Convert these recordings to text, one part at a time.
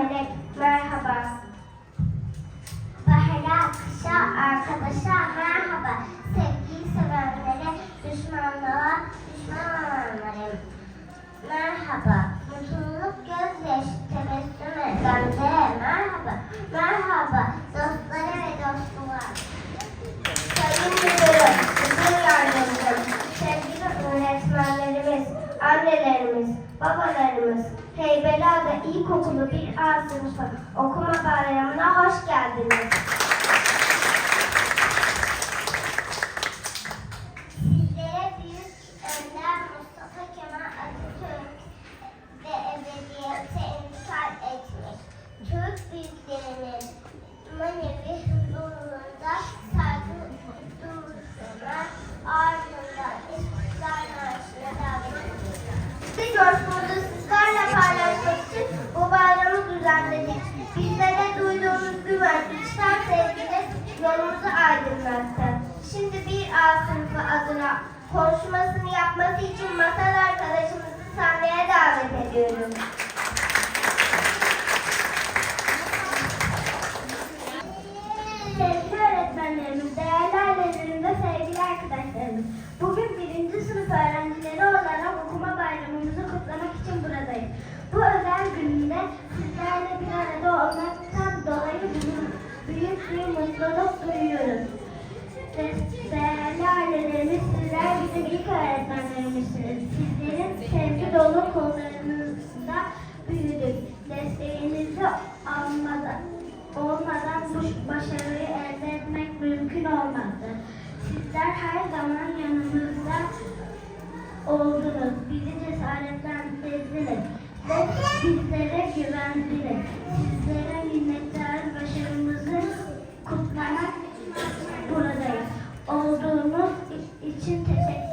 melek merhaba. Bahara akışa arkadaşa merhaba. Sevgiyi sevenlere düşmanlığa düşman olanlara merhaba. Mutluluk gözyaş tebessüm edenlere merhaba. Merhaba dostlara ve dostluğa. Sayın Müdürüm, Müdür Yardımcım, sevgili öğretmenlerimiz, annelerimiz, Babalarımız Heybeliada İlkokulu 1A sınıfı okuma bayramına hoş geldiniz. bana soruyoruz. Ve, sizler bizim ilk öğretmenlerimizsiniz. Sizlerin sevgi dolu kollarınızda büyüdük. Desteğinizi almadan, olmadan bu başarıyı elde etmek mümkün olmadı. Sizler her zaman yanımızda oldunuz. Bizi cesaretlendirdiniz ve bizlere güvendiniz. Sizlere minnettar buradayız. Olduğunuz için teşekkür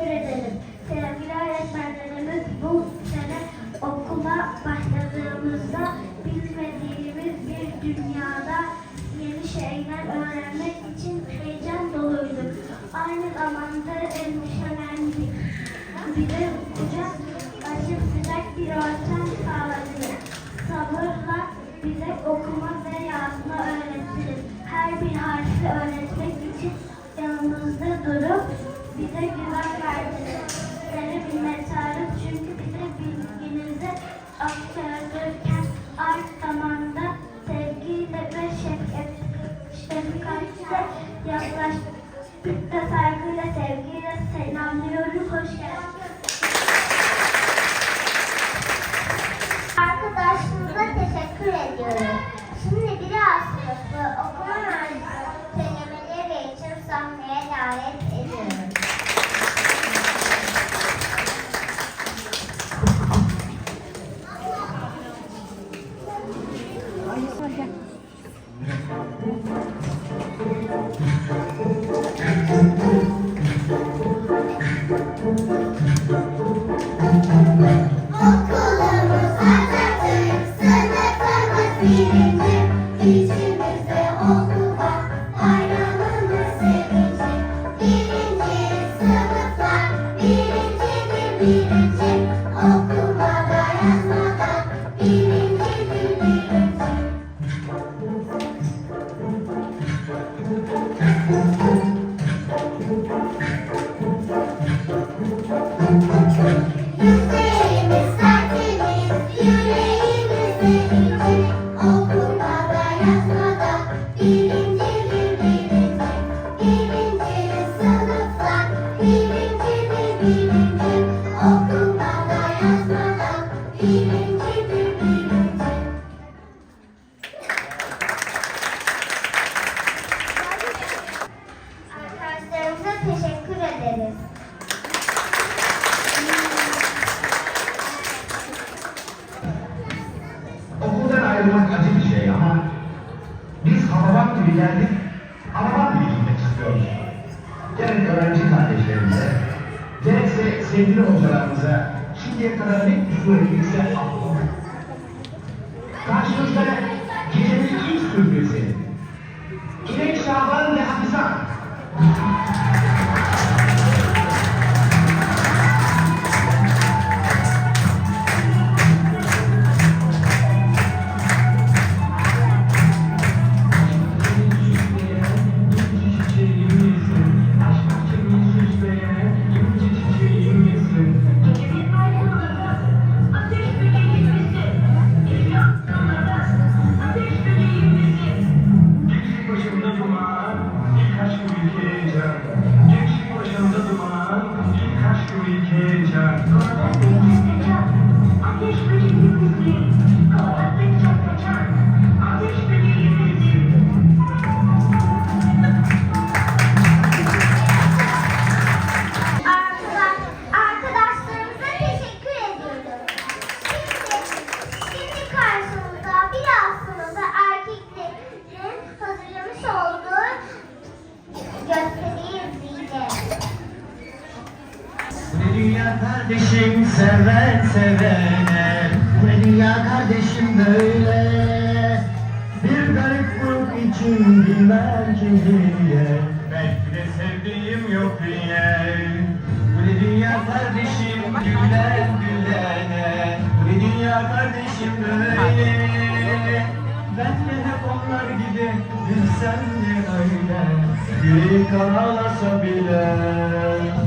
Bu dünya kardeşim seven sevene. Bu dünya kardeşim böyle. Bir garip ruh için bilmem kim diye Belki de sevdiğim yok diye Bu dünya kardeşim gülen gülene. Bu dünya kardeşim böyle. Ben de hep onlar gibi gülsem de öyle Yüreğim karalasa bile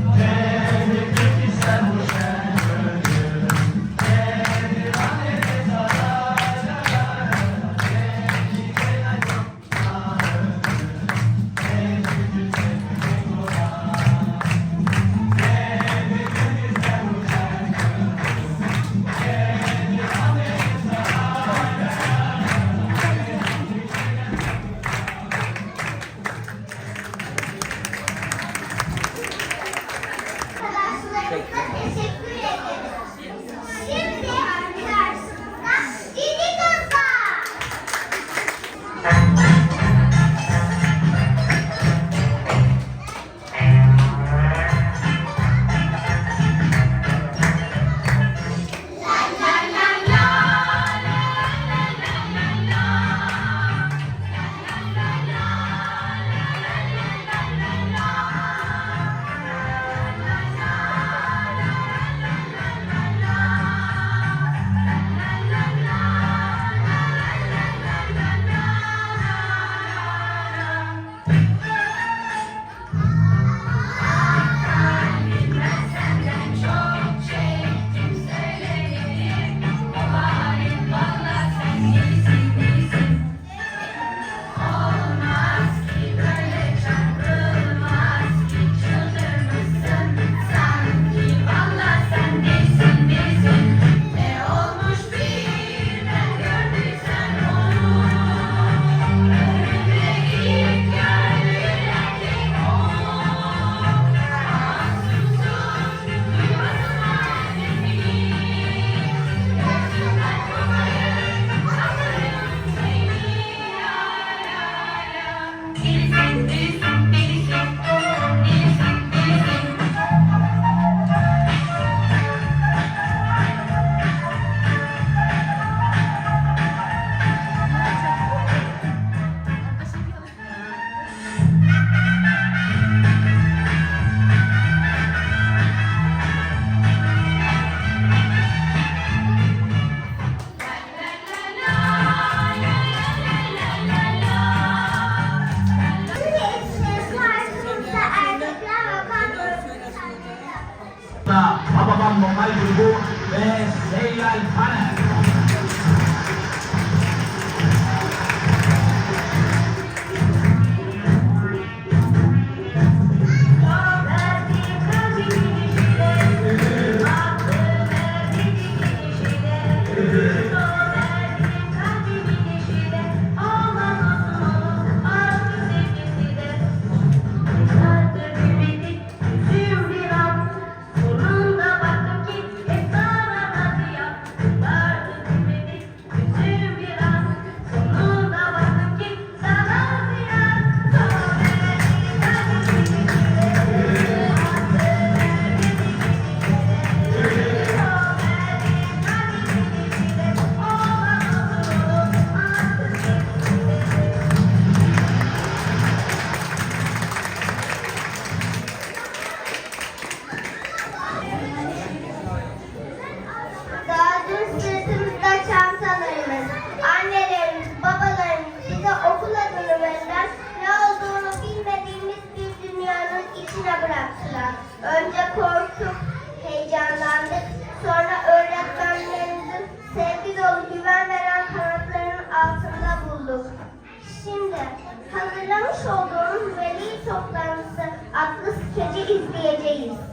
hazırlamış olduğumuz veli toplantısı adlı skeci izleyeceğiz.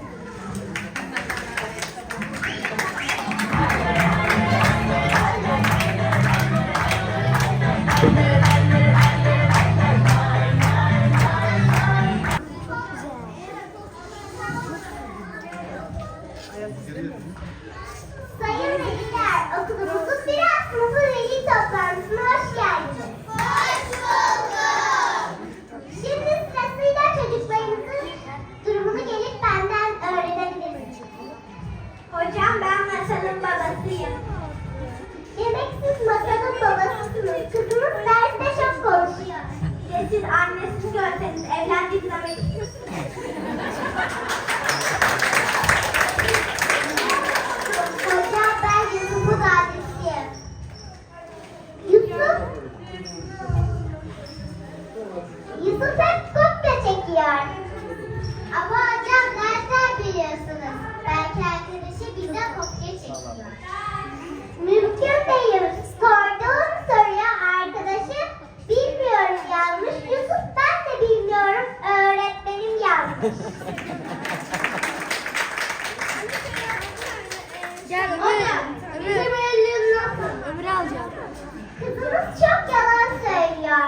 Gel öbür. Öbür. Bizim ellerini Öbür alacağım. Kızımız çok yalan söylüyor.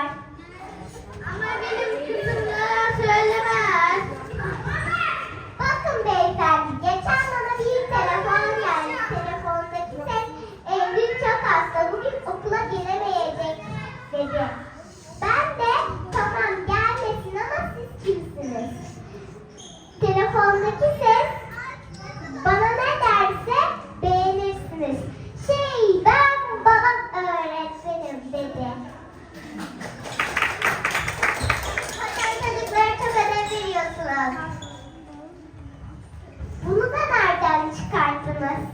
Ama benim kızım yalan söylemez. Bakın beyefendi geçen bana bir telefon geldi. Telefondaki ses Eylül çok hasta bugün okula gelemeyecek dedi. Ben de tamam gelmesin ama siz kimsiniz? Telefondaki ses kızımız.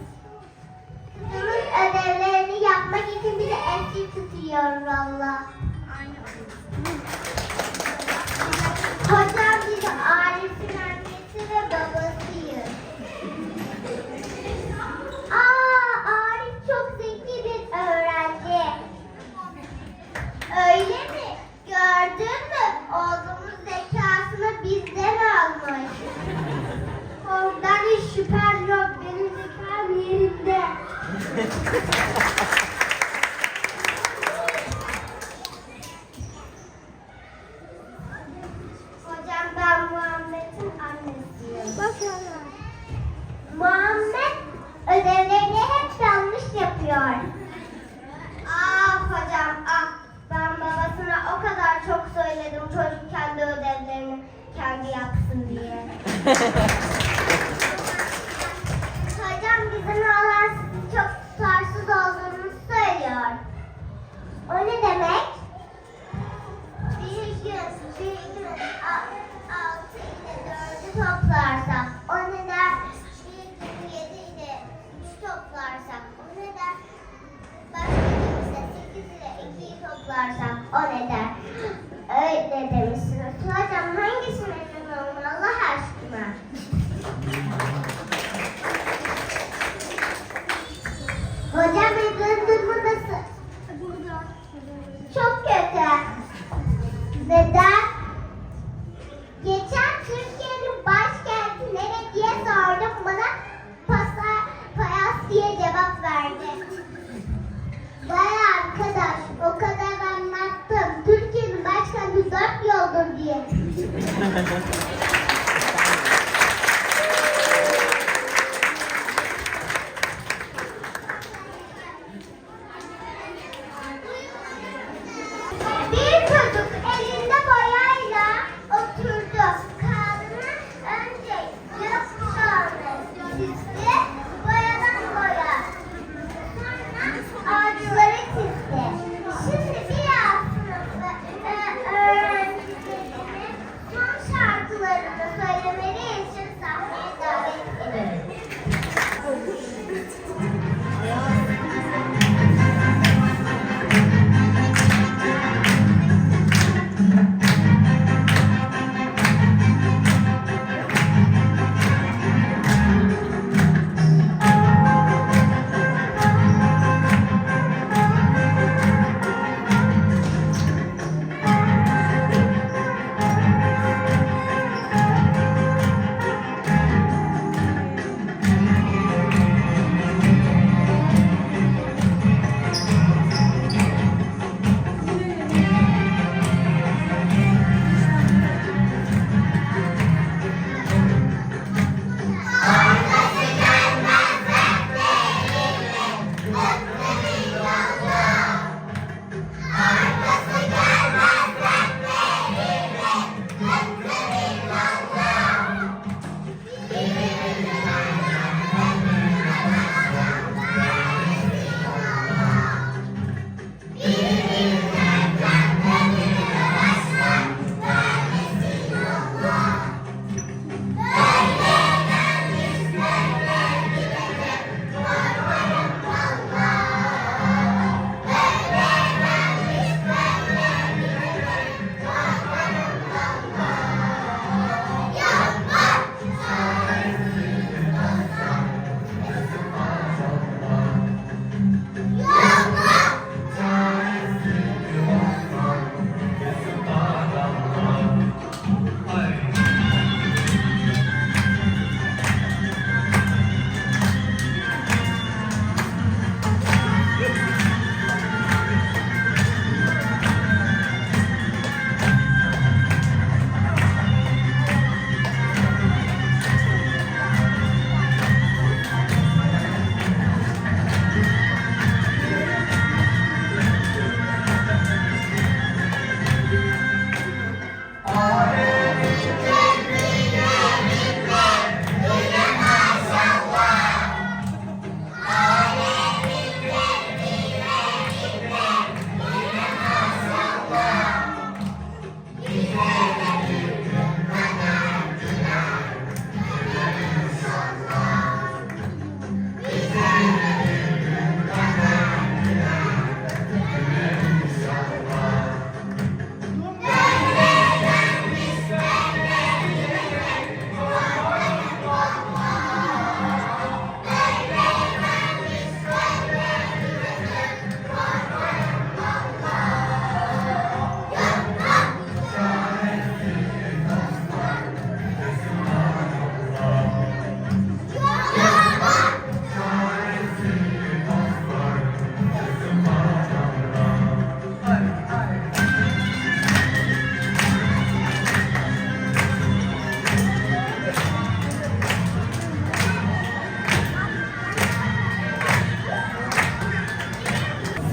Kızımız ödevlerini yapmak için bizi esir tutuyor valla. Hoca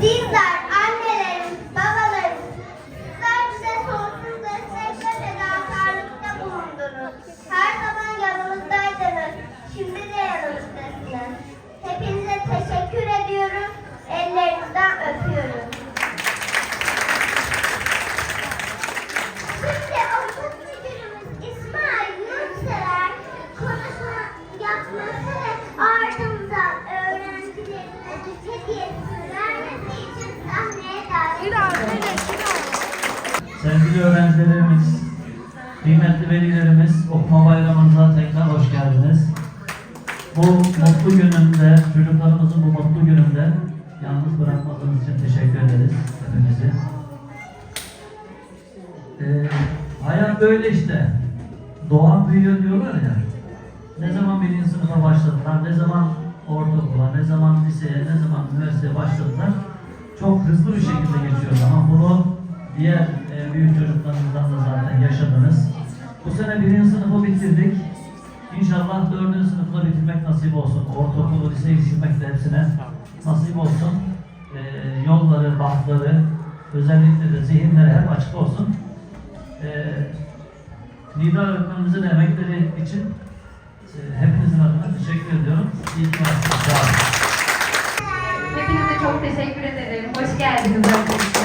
These are gününde yalnız bırakmadığınız için teşekkür ederiz hepinizi. Ee, hayat böyle işte. Doğan büyüyor diyorlar ya. Ne zaman birinci sınıfa başladılar, ne zaman ortaokula, ne zaman liseye, ne zaman üniversiteye başladılar. Çok hızlı bir şekilde geçiyor ama bunu diğer e, büyük çocuklarımızdan da zaten yaşadınız. Bu sene birinci sınıfı bitirdik. İnşallah dördüncü sınıfı bitirmek nasip olsun. Ortaokulu, liseyi bitirmek de hepsine nasip olsun. E, yolları, bahtları, özellikle de zihinleri hep açık olsun. E, Nida öğretmenimizin emekleri için e, hepinizin adına teşekkür ediyorum. İyi ki varsınız. Sağ olun. Hepinize çok teşekkür ederim. Hoş geldiniz öncelikle.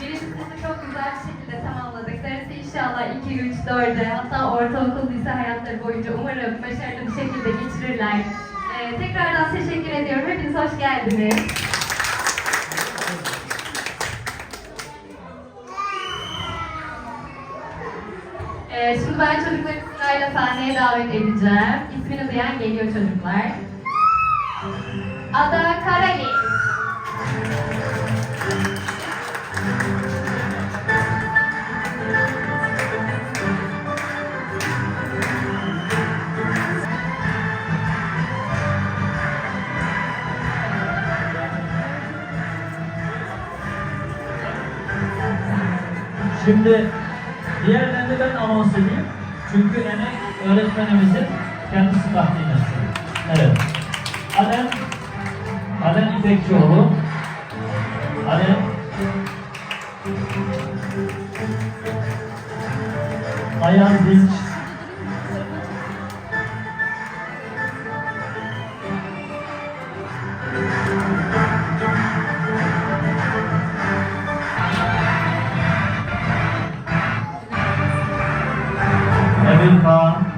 Birinci sınıfı çok güzel bir şekilde tamamladık. Darısı inşallah 2, 3, 4'e hatta ortaokul, lise hayatları boyunca umarım başarılı bir şekilde geçirirler. Ee, tekrardan teşekkür ediyorum. Hepiniz hoş geldiniz. Ee, şimdi ben çocukları sırayla sahneye davet edeceğim. İsmini duyan geliyor çocuklar. Şimdi diğerlerini ben anons edeyim. Çünkü emek öğretmenimizin kendisi takdim etsin. Evet. Alem, Alem İpekçioğlu. Alem Ayhan Dinç. America